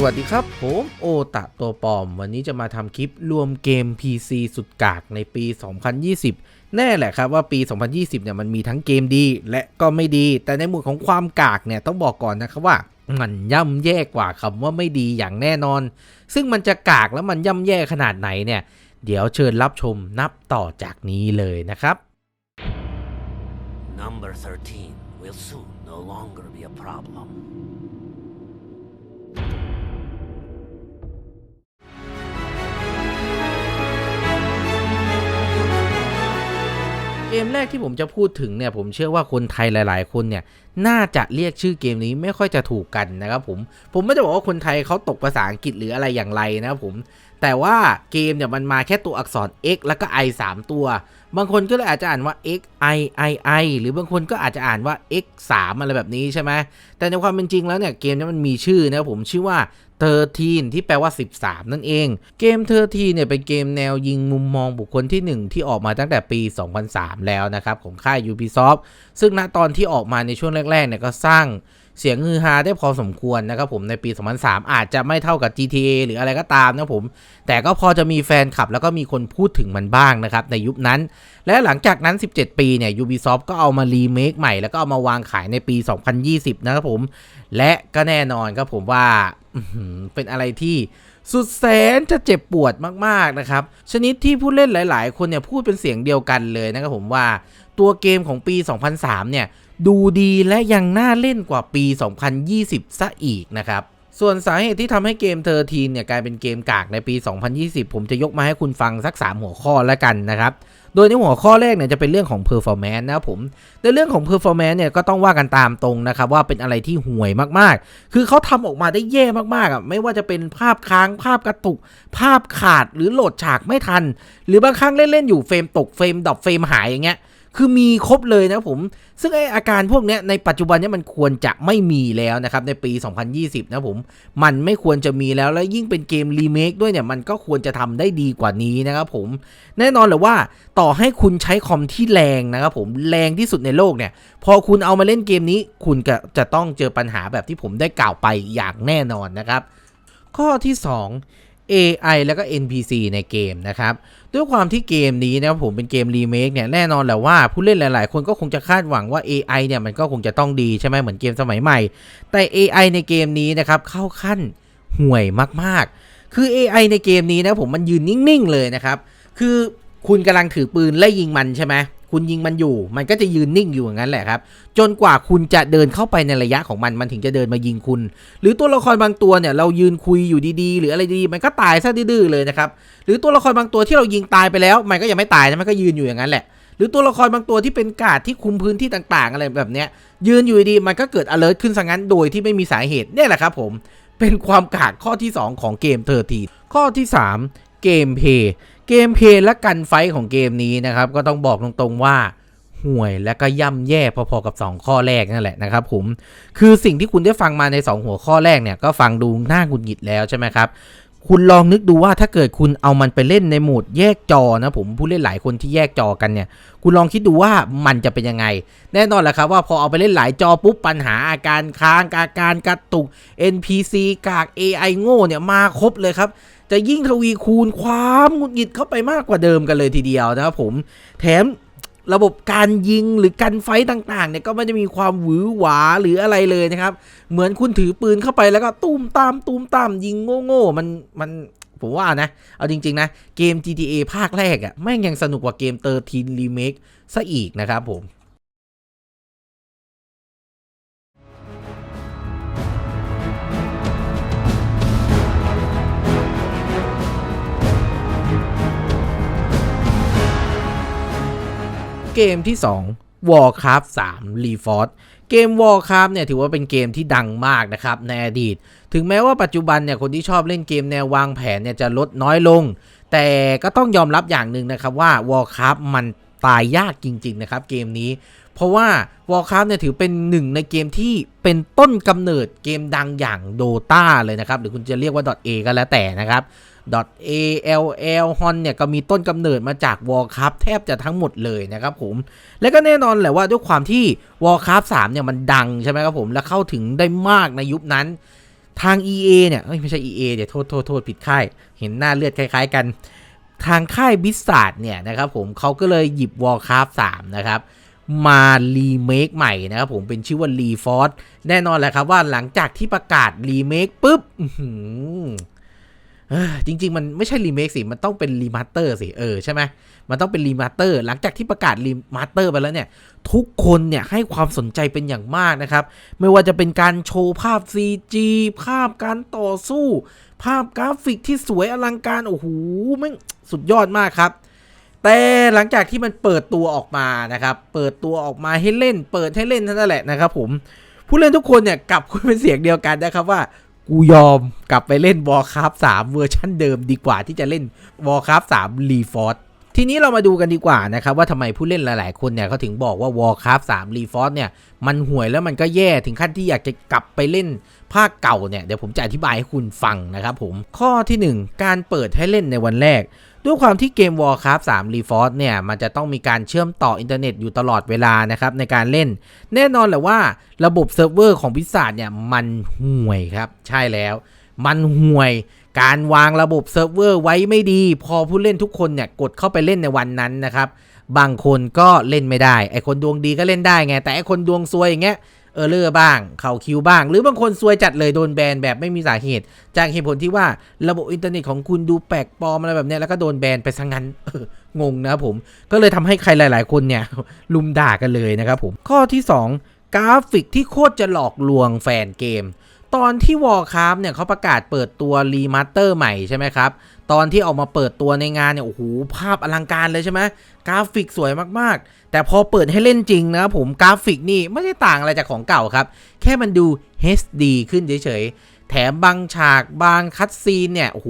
สวัสดีครับ ผมโอตะตัวปอม วันนี้จะมาทำคลิปรวมเกม PC สุดกากในปี 2020 แน่แหละครับว่าปี 2020 เนี่ยมันมีทั้งเกมดีและก็ไม่ดี แต่ในหมวดของความกากเนี่ยต้องบอกก่อนนะครับว่ามันย่ำแย่กว่าคำว่าไม่ดีอย่างแน่นอน ซึ่งมันจะกากแล้วมันย่ำแย่ขนาดไหนเนี่ย เดี๋ยวเชิญรับชมนับต่อจากนี้เลยนะครับ Number 13 will soon no longer be a problem. เกมแรกที่ผมจะพูดถึงเนี่ยผมเชื่อว่าคนไทยหลาย ๆ คนเนี่ย น่าจะเรียกชื่อเกมนี้ไม่ค่อยจะถูกกันนะครับผม ผมไม่ได้บอกว่าคนไทยเขาตกภาษาอังกฤษหรืออะไรอย่างไรนะครับผม แต่ว่าเกมเนี่ยมันมาแค่ตัวอักษร x แล้วก็ i 3 ตัว บางคนก็เลยอาจจะอ่านว่า x i i i หรือบางคนก็อาจจะอ่านว่า x 3อะไรแบบนี้ใช่ไหม แต่ในความเป็นจริงแล้วเนี่ยเกมนี้มันมีชื่อนะครับผมชื่อว่า13 ที่แปลว่า 13 นั่นเอง เกม13เนี่ยเป็นเกมแนวยิงมุมมองบุคคลที่ 1 ที่ออกมาตั้งแต่ปี 2003 แล้วนะครับของค่าย Ubisoft ซึ่งณตอนที่ออกมาในช่วงแรกๆเนี่ยก็สร้างเสียงฮือฮาได้พอสมควรนะครับผมในปี 2003 อาจจะไม่เท่ากับ GTA หรืออะไรก็ตามนะผม แต่ก็พอจะมีแฟนคลับ แล้วก็มีคนพูดถึงมันบ้างนะครับ ในยุคนั้น และหลังจากนั้น 17 ปีเนี่ย Ubisoft ก็เอามารีเมคใหม่ แล้วก็เอามาวางขายในปี 2020 นะครับผม และก็แน่นอนครับผมว่าเป็นอะไรที่สุดแสนจะเจ็บปวดมากๆนะครับ ชนิดที่ผู้เล่นหลาย ๆ คนเนี่ยพูดเป็นเสียงเดียวกันเลยนะครับผมว่าตัวเกมของปี 2003 เนี่ย ดูดีและยังน่าเล่นกว่าปี 2020 ซะอีกนะครับ ส่วนสาเหตุที่ทำให้เกมเทอร์ทีนเนี่ยกลายเป็นเกมกากในปี 2020 ผมจะยกมาให้คุณฟังสัก 3 หัวข้อแล้วกันนะครับ โดยในหัวข้อแรกเนี่ยจะเป็นเรื่องของ performance นะครับผม ในเรื่องของ performance เนี่ยก็ต้องว่ากันตามตรงนะครับว่าเป็นอะไรที่ห่วยมากๆ คือเขาทำออกมาได้แย่มากๆอะ ไม่ว่าจะเป็นภาพค้างภาพกระตุก ภาพขาดหรือโหลดฉากไม่ทัน หรือบางครั้งเล่นๆอยู่เฟรมตกเฟรมดรอปเฟรมหายอย่างเงี้ย คือมีครบเลยนะผม ซึ่งไออาการพวกเนี้ยในปัจจุบันเนี้มันควรจะไม่มีแล้วนะครับ ในปี 2020 นะผม มันไม่ควรจะมีแล้วแล้วยิ่งเป็นเกมรีเมคด้วยเนี่ย มันก็ควรจะทำได้ดีกว่านี้นะครับผม แน่นอนเลยว่าต่อให้คุณใช้คอมที่แรงนะครับผมแรงที่สุดในโลกเนี่ย พอคุณเอามาเล่นเกมนี้ คุณก็จะต้องเจอปัญหาแบบที่ผมได้กล่าวไปอย่างแน่นอนนะครับ ข้อที่ 2 AI แล้วก็ NPC ในเกมนะครับ ด้วยความที่เกมนี้นะครับผมเป็นเกมรีเมคเนี่ยแน่นอนแหละว่าผู้เล่นหลาย ๆ คนก็คงจะคาดหวังว่า AI เนี่ยมันก็คงจะต้องดีใช่ไหมเหมือนเกมสมัยใหม่ แต่ AI ในเกมนี้นะครับเข้าขั้นห่วยมาก ๆ คือ AI ในเกมนี้นะผมมันยืนนิ่ง ๆ เลยนะครับ คือคุณกำลังถือปืนไล่ยิงมันใช่ไหม คุณยิงมันอยู่ มันก็จะยืนนิ่งอยู่อย่างนั้นแหละครับ จนกว่าคุณจะเดินเข้าไปในระยะของมัน มันถึงจะเดินมายิงคุณ หรือตัวละครบางตัวเนี่ยเรายืนคุยอยู่ดีๆ หรืออะไรดีมันก็ตายซะดื้อๆเลยนะครับ หรือตัวละครบางตัวที่เรายิงตายไปแล้ว มันก็ยังไม่ตายนะ มันก็ยืนอยู่อย่างนั้นแหละ หรือตัวละครบางตัวที่เป็นกาดที่คุมพื้นที่ต่างๆ อะไรแบบเนี้ย ยืนอยู่ดีมันก็เกิด alert ขึ้นซะงั้น โดยที่ไม่มีสาเหตุเนี่ยแหละครับ ผม เป็นความกากข้อที่ 2 ของเกมเทอร์ทีข้อที่ 3 เกมเพย์ เกมเพย์และกันไฟท์ของเกมนี้นะครับก็ต้องบอกตรงๆว่าห่วยและก็ย่ำแย่พอๆกับ 2 ข้อแรกนั่นแหละนะครับผมคือสิ่งที่คุณได้ฟังมาใน 2 หัวข้อแรกเนี่ยก็ฟังดูน่าหงุดหงิดแล้วใช่ไหมครับคุณลองนึกดูว่าถ้าเกิดคุณเอามันไปเล่นในโหมดแยกจอนะผมผู้เล่นหลายคนที่แยกจอกันเนี่ย คุณลองคิดดูว่ามันจะเป็นยังไง แน่นอนแหละครับว่าพอเอาไปเล่นหลายจอปุ๊บปัญหาอาการค้างอาการกระตุก NPC กาก AI โง่เนี่ยมาครบเลยครับ จะยิ่งทวีคูณความหงุดหงิดเข้าไปมากกว่าเดิมกันเลยทีเดียวนะครับผมแถมระบบการยิงหรือการไฟต์ต่างๆเนี่ยก็ไม่ได้มีความหวือหวาหรืออะไรเลยนะครับ เหมือนคุณถือปืนเข้าไปแล้วก็ตุ้มตามตุ้มตามยิงโง่ๆมันมันผมว่านะ เอาจริง ๆ นะ เกม GTA ภาคแรกอะ่ะแม่งยังสนุกกว่าเกมเตอร์ทีนรีเมคซะอีกนะครับผม เกมที่ 2 Warcraft 3 Reforged เกม Warcraft เนี่ยถือว่าเป็นเกมที่ดังมากนะครับในอดีต ถึงแม้ว่าปัจจุบันเนี่ยคนที่ชอบเล่นเกมแนววางแผนเนี่ยจะลดน้อยลง แต่ก็ต้องยอมรับอย่างหนึ่งนะครับว่า Warcraft มันตายยากจริง ๆ นะครับเกมนี้ เพราะว่า Warcraft เนี่ยถือเป็นหนึ่งในเกมที่เป็นต้นกำเนิดเกมดังอย่าง Dota เลยนะครับ หรือคุณจะเรียกว่า .a ก็แล้วแต่นะครับ .all hon เนี่ยก็มีต้นกำเนิดมาจาก Warcraft แทบจะทั้งหมดเลยนะครับผม และก็แน่นอนแหละว่าด้วยความที่ Warcraft 3เนี่ยมันดังใช่ไหมครับผมและเข้าถึงได้มากในยุคนั้น ทาง EA เนี่ยไม่ใช่ EA เดี๋ยวโทษโทษโทษผิดค่าย เห็นหน้าเลือดคล้าย ๆ กัน ทางค่ายบิสซาร์ดเนี่ยนะครับผมเขาก็เลยหยิบ Warcraft 3 นะครับมารีเมคใหม่นะครับผมเป็นชื่อว่า r e f o r c e แน่นอนแหละครับว่าหลังจากที่ประกาศรีเมคปุ๊บ จริง ๆ มันไม่ใช่รีเมคสิ มันต้องเป็นรีมาสเตอร์สิ เออใช่ไหมมันต้องเป็นรีมาสเตอร์ หลังจากที่ประกาศรีมาสเตอร์ไปแล้วเนี่ย ทุกคนเนี่ยให้ความสนใจเป็นอย่างมากนะครับ ไม่ว่าจะเป็นการโชว์ภาพ CG ภาพการต่อสู้ ภาพกราฟิกที่สวยอลังการ โอ้โหแม่งสุดยอดมากครับ แต่หลังจากที่มันเปิดตัวออกมานะครับ เปิดตัวออกมาให้เล่น เปิดให้เล่นเท่านั้นแหละนะครับผม ผู้เล่นทุกคนเนี่ยกลับคุยเป็นเสียงเดียวกันนะครับว่า กูยอมกลับไปเล่น Warcraft 3เวอร์ชันเดิมดีกว่าที่จะเล่น Warcraft 3 Reforged ทีนี้เรามาดูกันดีกว่านะครับ ว่าทำไมผู้เล่นหลาย ๆ คนเนี่ยเขาถึงบอกว่า Warcraft 3 Reforged เนี่ย มันห่วยแล้วมันก็แย่ถึงขั้นที่อยากจะกลับไปเล่นภาคเก่าเนี่ย เดี๋ยวผมจะอธิบายให้คุณฟังนะครับผมข้อทีหนึ่1 การเปิดให้เล่นในวันแรก ด้วยความที่เกม Warcraft 3 Reforged เนี่ย มันจะต้องมีการเชื่อมต่ออินเทอร์เน็ตอยู่ตลอดเวลานะครับ ในการเล่น แน่นอนแหละว่าระบบเซิร์ฟเวอร์ของพิศาจเนี่ย มันห่วยครับ ใช่แล้ว มันห่วย การวางระบบเซิร์ฟเวอร์ไว้ไม่ดี พอผู้เล่นทุกคนเนี่ยกดเข้าไปเล่นในวันนั้นนะครับบางคนก็เล่นไม่ได้ ไอคนดวงดีก็เล่นได้ไง แต่ไอคนดวงซวยอย่างเงี้ย เออเลอร์บ้าง เข่าคิวบ้าง หรือบางคนซวยจัดเลยโดนแบนแบบไม่มีสาเหตุ จากเหตุผลที่ว่าระบบอินเทอร์เน็ตของคุณดูแปลกปลอมอะไรแบบนี้แล้วก็โดนแบนไปซะงั้นงงนะผม ก็เลยทำให้ใครหลาย ๆ คนเนี่ยลุมด่ากันเลยนะครับผม ข้อที่ 2 กราฟิกที่โคตรจะหลอกลวงแฟนเกมตอนที่ Warcraft เนี่ยเขาประกาศเปิดตัวรีมาสเตอร์ใหม่ใช่ไหมครับ ตอนที่ออกมาเปิดตัวในงานเนี่ยโอ้โหภาพอลังการเลยใช่ไหมกราฟิกสวยมากๆ แต่พอเปิดให้เล่นจริงนะครับผมกราฟิกนี่ไม่ได้ต่างอะไรจากของเก่าครับ แค่มันดู HD ขึ้นเฉยๆ แถมบางฉากบางคัดซีนเนี่ยโอ้โห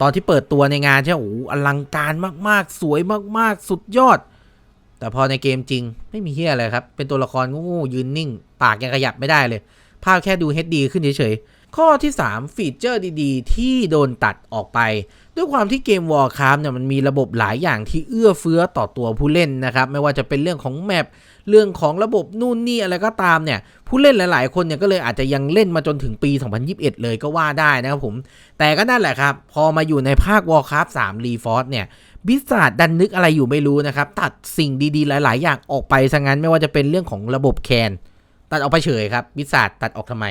ตอนที่เปิดตัวในงานใช่โอ้โหอลังการมากๆ สวยมากๆ สุดยอด แต่พอในเกมจริงไม่มีเฮียอะไรครับ เป็นตัวละครงูยืนนิ่ง ปากยังขยับไม่ได้เลย ภาพแค่ดู HD ขึ้นเฉยๆ ข้อที่ 3 ฟีเจอร์ดีๆ ที่โดนตัดออกไป ด้วยความที่เกม Warcraft เนี่ยมันมีระบบหลายอย่างที่เอื้อเฟื้อต่อตัวผู้เล่นนะครับ ไม่ว่าจะเป็นเรื่องของแมปเรื่องของระบบนู่นนี่อะไรก็ตามเนี่ย ผู้เล่นหลายๆ คนเนี่ยก็เลยอาจจะยังเล่นมาจนถึงปี 2021 เลยก็ว่าได้นะครับผม แต่ก็นั่นแหละครับ พอมาอยู่ในภาค Warcraft 3 Reforged เนี่ยบิสซาดดันนึกอะไรอยู่ไม่รู้นะครับ ตัดสิ่งดีๆ หลาย ๆ อย่างออกไปซะงั้นไม่ว่าจะเป็นเรื่องของระบบแคนตัดออกไปเฉยครับบิสซาดตัดออกทำไม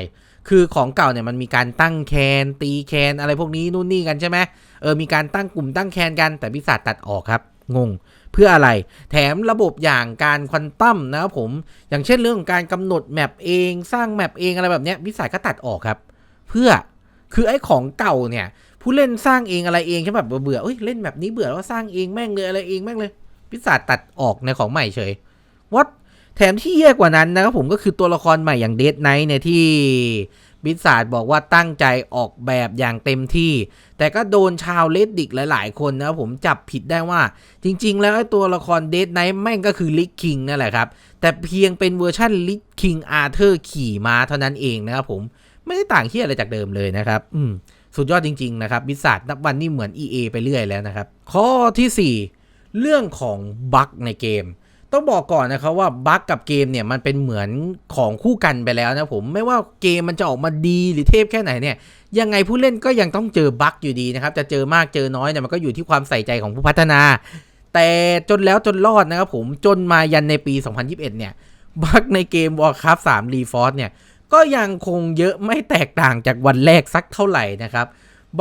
คือของเก่าเนี่ยมันมีการตั้งแคนตีแคนอะไรพวกนี้นู่นนี่กันใช่ไหมเออมีการตั้งกลุ่มตั้งแคนกันแต่บิสซาดตัดออกครับ งง เพื่ออะไร แถมระบบอย่างการควอนตัมนะครับผม อย่างเช่นเรื่องของการกำหนดแมปเองสร้างแมปเองอะไรแบบเนี้ยบิสซาดก็ตัดออกครับ เพื่อคือไอ้ของเก่าเนี่ย ผู้เล่นสร้างเองอะไรเองแค่แบบเบื่อเอ้ยเล่นแบบนี้เบื่อแล้วสร้างเองแม่งเลยอะไรเองแม่งเลยพิศาจตัดออกในของใหม่เฉยวัด แถมที่แย่กว่านั้นนะครับผมก็คือตัวละครใหม่อย่างเดดไนท์เนี่ยที่บิสซาดบอกว่าตั้งใจออกแบบอย่างเต็มที่ แต่ก็โดนชาวเลดดิกหลาย ๆ คนนะครับผมจับผิดได้ว่า จริง ๆ แล้วตัวละครเดดไนท์แม่งก็คือลิกคิงนั่นแหละครับ แต่เพียงเป็นเวอร์ชันลิกคิงอาร์เธอร์ขี่ม้าเท่านั้นเองนะครับผมไม่ได้ต่างที่อะไรจากเดิมเลยนะครับ อืมสุดยอดจริง ๆ นะครับบิสซานับวันนี่เหมือน EA ไปเรื่อยแล้วนะครับ ข้อทีสี่4 เรื่องของบั๊กในเกม ต้องบอกก่อนนะครับว่าบั๊กกับเกมเนี่ยมันเป็นเหมือนของคู่กันไปแล้วนะผมไม่ว่าเกมมันจะออกมาดีหรือเทพแค่ไหนเนี่ยยังไงผู้เล่นก็ยังต้องเจอบั๊กอยู่ดีนะครับจะเจอมากเจอน้อยเนี่ยมันก็อยู่ที่ความใส่ใจของผู้พัฒนา แต่จนแล้วจนรอดนะครับผมจนมายันในปี 2021 เนี่ยบั๊กในเกม Warcraft 3 Reforged เนี่ยก็ยังคงเยอะไม่แตกต่างจากวันแรกสักเท่าไหร่นะครับ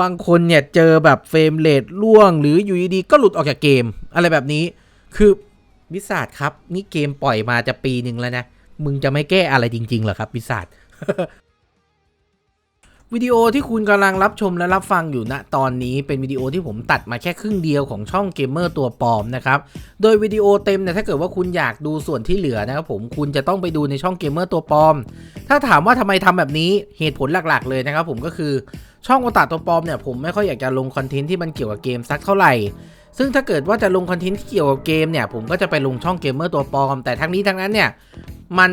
บางคนเนี่ยเจอแบบเฟรมเรทล่วง หรืออยู่ดีๆก็หลุดออกจากเกม อะไรแบบนี้คือ วิสาดครับ นี่เกมปล่อยมาจะปีหนึ่งแล้วนะ มึงจะไม่แก้อะไรจริง ๆ เหรอครับวิสาดวิดีโอที่คุณกำลังรับชมและรับฟังอยู่ณตอนนี้เป็นวิดีโอที่ผมตัดมาแค่ครึ่งเดียวของช่องเกมเมอร์ตัวปลอมนะครับ โดยวิดีโอเต็มเนี่ยถ้าเกิดว่าคุณอยากดูส่วนที่เหลือนะครับผมคุณจะต้องไปดูในช่องเกมเมอร์ตัวปลอม ถ้าถามว่าทำไมทำแบบนี้เหตุผลหลักๆ เลยนะครับผมก็คือช่องโอตาตัวปลอมเนี่ยผมไม่ค่อยอยากจะลงคอนเทนต์ที่มันเกี่ยวกับเกมสักเท่าไหร่ ซึ่งถ้าเกิดว่าจะลงคอนเทนต์ที่เกี่ยวกับเกมเนี่ย ผมก็จะไปลงช่องเกมเมอร์ตัวปลอม แต่ทั้งนี้ทั้งนั้นเนี่ยมัน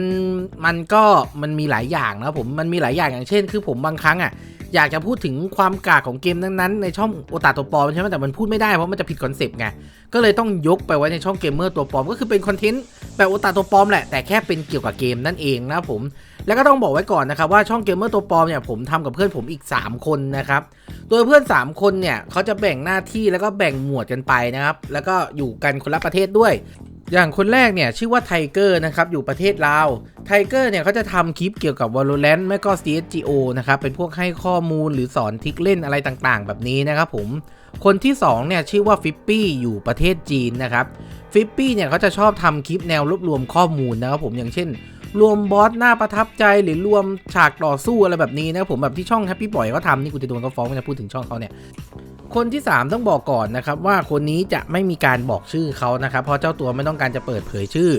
มันก็มันมีหลายอย่างนะผมมันมีหลายอย่างอย่างเช่น คือผมบางครั้งอะอยากจะพูดถึงความกากของเกมนั้นๆในช่องโอตาตัวปลอมใช่ไหมแต่มันพูดไม่ได้เพราะมันจะผิดคอนเซปต์ไงก็เลยต้องยกไปไว้ในช่องเกมเมอร์ตัวปลอมก็คือเป็นคอนเทนต์แบบโอตาตัวปลอมแหละแต่แค่เป็นเกี่ยวกับเกมนั่นเองนะผม แล้วก็ต้องบอกไว้ก่อนนะครับว่าช่องเกมเมอร์ตัวปลอมเนี่ยผมทำกับเพื่อนผมอีก 3 คนนะครับโดยเพื่อน 3 คนเนี่ยเขาจะแบ่งหน้าที่แล้วก็แบ่งหมวดกันไปนะครับ แล้วก็อยู่กันคนละประเทศด้วย อย่างคนแรกเนี่ยชื่อว่าไทเกอร์นะครับอยู่ประเทศลาวไทเกอร์เนี่ยเขาจะทำคลิปเกี่ยวกับ Valorant ไม่ก็ CSGO นะครับเป็นพวกให้ข้อมูลหรือสอนทิกเล่นอะไรต่างๆ แบบนี้นะครับผมคนที่2เนี่ยชื่อว่าฟิปปี้อยู่ประเทศจีนนะครับฟิปปี้เนี่ยเขาจะชอบทำคลิปแนวรวบรวมข้อมูลนะครับผมอย่างเช่น รวมบอสหน้าประทับใจหรือรวมฉากต่อสู้อะไรแบบนี้นะผมแบบที่ช่อง Happy Boy เขาทำนี่กูจะโดนเขาฟ้องไม่จะพูดถึงช่องเขาเนี่ยคนที่ 3 ต้องบอกก่อนนะครับว่าคนนี้จะไม่มีการบอกชื่อเขานะครับเพราะเจ้าตัวไม่ต้องการจะเปิดเผยชื่อ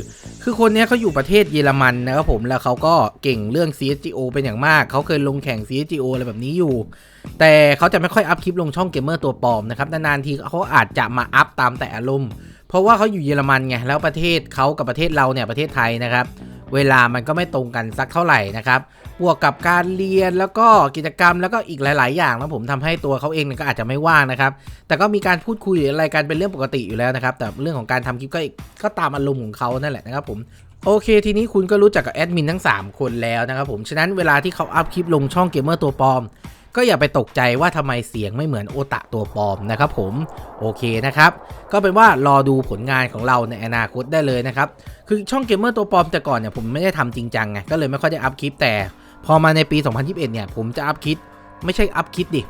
คือคนนี้เขาอยู่ประเทศเยอรมันนะครับผมแล้วเขาก็เก่งเรื่อง CSGO เป็นอย่างมาก เขาเคยลงแข่ง CSGO อะไรแบบนี้อยู่ แต่เขาจะไม่ค่อยอัพคลิปลงช่องเกมเมอร์ตัวปลอมนะครับนานๆทีเขาอาจจะมาอัพตามแต่อารมณ์เพราะว่าเขาอยู่เยอรมันไงแล้วประเทศเขากับประเทศเราเนี่ยประเทศไทยนะครับ เวลามันก็ไม่ตรงกันสักเท่าไหร่นะครับบวกกับการเรียนแล้วก็กิจกรรมแล้วก็อีกหลาย ๆ อย่างนะผมทำให้ตัวเขาเองเนี่ยก็อาจจะไม่ว่างนะครับแต่ก็มีการพูดคุยอะไรกันเป็นเรื่องปกติอยู่แล้วนะครับแต่เรื่องของการทำคลิปก็ก็ตามอารมณ์ของเขานั่นแหละนะครับผมโอเค ทีนี้คุณก็รู้จักกับแอดมินทั้ง 3 คนแล้วนะครับผม ฉะนั้นเวลาที่เขาอัพคลิปลงช่องเกมเมอร์ตัวปลอม ก็อย่าไปตกใจว่าทำไมเสียงไม่เหมือนโอตะตัวปลอมนะครับผมโอเคนะครับ ก็เป็นว่ารอดูผลงานของเราในอนาคตได้เลยนะครับ คือช่องเกมเมอร์ตัวปลอมแต่ก่อนเนี่ยผมไม่ได้ทำจริงจังไงก็เลยไม่ค่อยได้อัพคลิปแต่ พอมาในปี 2021 เนี่ย ผมจะอัพคลิปไม่ใช่อัพคลิปดิ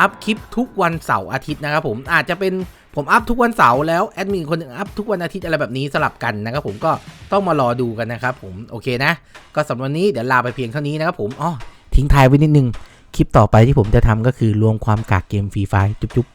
อัพคลิปทุกวันเสาร์อาทิตย์นะครับผมอาจจะเป็นผมอัพทุกวันเสาร์แล้วแอดมินคนหนึ่งอัพทุกวันอาทิตย์อะไรแบบนี้สลับกันนะครับผมก็ต้องมารอดูกันนะครับผมโอเคนะ ก็สำหรับวันนี้เดี๋ยวลาไปเพียงเท่านี้นะครับผมอ๋อทิ้งท้ายไว้นิดนึง คลิปต่อไปที่ผมจะทำก็คือรวมความกากเกมฟรีไฟจุ๊บ